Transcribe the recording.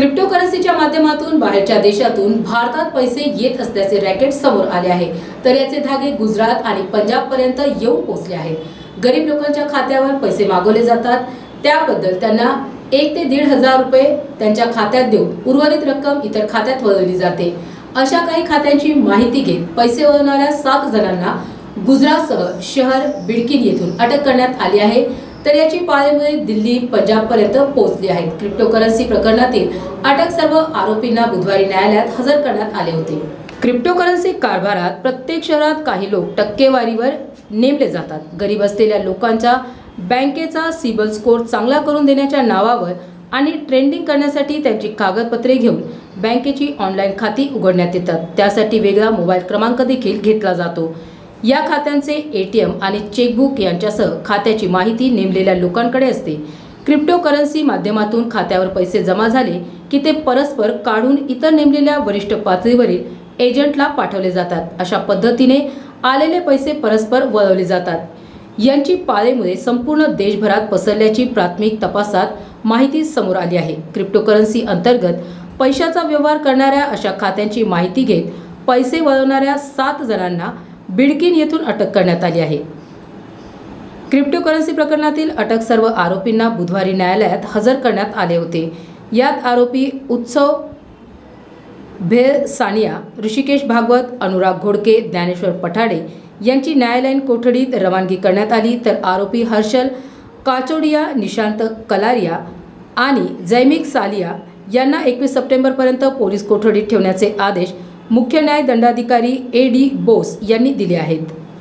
क्रिप्टोकरन्सीच्या माध्यमातून बाहेरच्या देशातून भारतात पैसे येत असल्याचे रॅकेट समोर आले आहे. तर याचे धागे गुजरात आणि पंजाब पर्यंत येऊन पोहोचले आहेत. गरीब लोकांच्या खात्यावर पैसे मागवले जातात. त्याबद्दल त्यांना एक ते दीड हजार रुपये त्यांच्या खात्यात देऊन उर्वरित रक्कम इतर खात्यात वळवली जाते. अशा काही खात्यांची माहिती घेत पैसे वळवणाऱ्या सात जणांना गुजरातसह शहर बिडकीन येथून अटक करण्यात आली आहे. तर याची पाळेमुळे दिल्ली पंजाबपर्यंत पोहोचली आहेत क्रिप्टोकरन्सी प्रकरणातील अटक सर्व आरोपींना बुधवारी न्यायालयात हजर करण्यात आले होते. क्रिप्टोकरन्सी कारभारात प्रत्येक शहरात काही लोक टक्केवारीवर नेमले जातात. गरीब असलेल्या लोकांच्या बँकेचा सिबल स्कोर चांगला करून देण्याच्या नावावर आणि ट्रेंडिंग करण्यासाठी त्यांची कागदपत्रे घेऊन बँकेची ऑनलाईन खाती उघडण्यात येतात. त्यासाठी वेगळा मोबाईल क्रमांक देखील घेतला जातो. या खात्यांचे ए टी एम आणि चेकबुक यांच्यासह खात्याची माहिती नेमलेल्या लोकांकडे असते. क्रिप्टोकरन्सी माध्यमातून खात्यावर पैसे जमा झाले की ते परस्पर काढून इतर नेमलेल्या वरिष्ठ पातळीवरील एजंटला पाठवले जातात. अशा पद्धतीने आलेले पैसे परस्पर वळवले जातात. यांची पाळेमुळे संपूर्ण देशभरात पसरल्याची प्राथमिक तपासात माहिती समोर आली आहे. क्रिप्टोकरन्सी अंतर्गत पैशाचा व्यवहार करणाऱ्या अशा खात्यांची माहिती घेत पैसे वळवणाऱ्या सात जणांना बिडकिन येथून अटक करण्यात आली आहे. क्रिप्टोकरन्सी प्रकरणातील अटक सर्व आरोपींना बुधवारी न्यायालयात हजर करण्यात आले होते. यात आरोपी उत्सव भेर सानिया ऋषिकेश भागवत अनुराग घोडके ज्ञानेश्वर पठाडे यांची न्यायालयीन कोठडीत रवानगी करण्यात आली. तर आरोपी हर्षल काचोडिया निशांत कलारिया आणि जैमिक सालिया यांना एकवीस सप्टेंबरपर्यंत पोलीस कोठडीत ठेवण्याचे आदेश मुख्य न्याय दंडाधिकारी ए डी बोस यांनी दिले आहेत.